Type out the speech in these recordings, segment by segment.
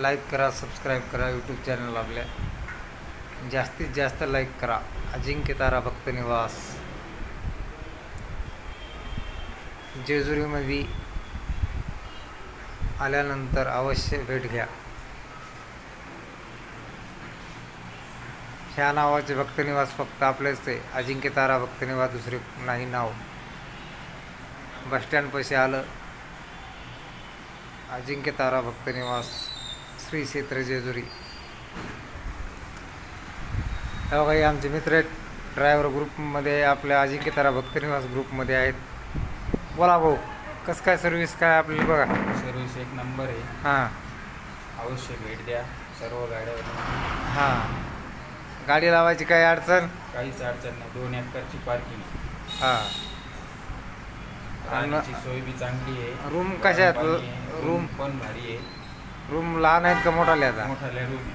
Like करा subscribe करा YouTube channel आपल्या. जास्तीत जास्त लाईक करा. अजिंक्य तारा भक्त निवास. जेजुरीमध्ये आल्यानंतर अवश्य भेट घ्या. ह्या नावाचे भक्तनिवास फक्त आपलेच आहे. अजिंक्य तारा भक्तनिवास दुसरे नाही नाव. बसस्टँडपाशी आलं. अजिंक्य तारा भक्तनिवास श्री क्षेत्र जेजुरी. हे बघा हे आमचे मित्र आहेत. ड्रायव्हर ग्रुपमध्ये आपल्या अजिंक्य तारा भक्तनिवास ग्रुपमध्ये आहेत. बोला भाऊ कसं काय सर्व्हिस काय आपल्याला बघा? सर्विस एक नंबर आहे. हां. अवश्य भेट द्या. सर्व गाड्यावर हां. गाडी लावायची काय अडचण? काहीच अडचण नाही. दोन एकरची पार्किंग हां. राहण्याची सोय बी चांगली आहे. रूम कशा आहेत? रूम? पण भारी आहे. रूम लहान आहेत का मोठाले आता? मोठाल्या रूम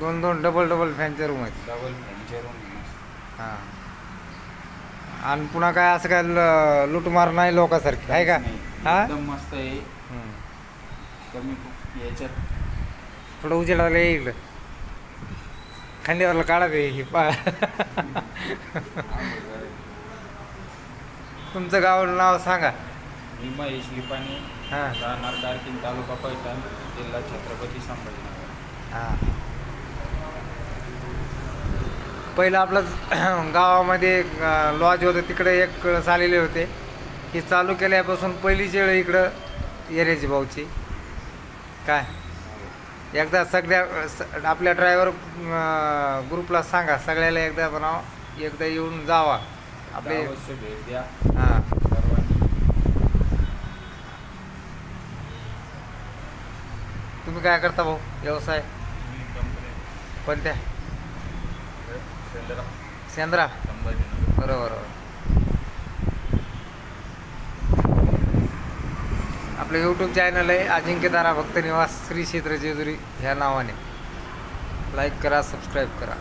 दोन दोन डबल डबल फॅनचे रूम आहेत. डबल फॅनचे रूम हां. आणि पुन्हा काय असं काय ल- लूटमार नाही लोकांसारखी आहे का? हा? एकदम मस्त आहे. हम्म. कमी याच्यात. थोडं उजेड आलं इकडं. खांद्यावरला काढा ते हे पा. तुमचं गाव नाव सांगा. मी महेश लिपाणी हां. राहणार कारकिन तालुका पैठण जिल्हा छत्रपती संभाजीनगर. हां. पहिलं आपलं गावामध्ये लॉज होतं तिकडे एक कळस आलेले होते. हे चालू केल्यापासून पहिलीच वेळ इकडं एरियाची भाऊची. काय? एकदा सगळ्या स- आपल्या ड्रायव्हर ग्रुपला सांगा सगळ्याला एकदा बनाव एकदा येऊन जावा. आपले भेट द्या. हां. तुम्ही काय करता भाऊ? व्यवसाय? कोणत्या? सेंद्रा. बरोबर बरोबर. आपलं यूट्यूब चॅनल आहे अजिंक्य तारा भक्त निवास श्री क्षेत्र जेजुरी ह्या नावाने. लाईक करा सबस्क्राईब करा.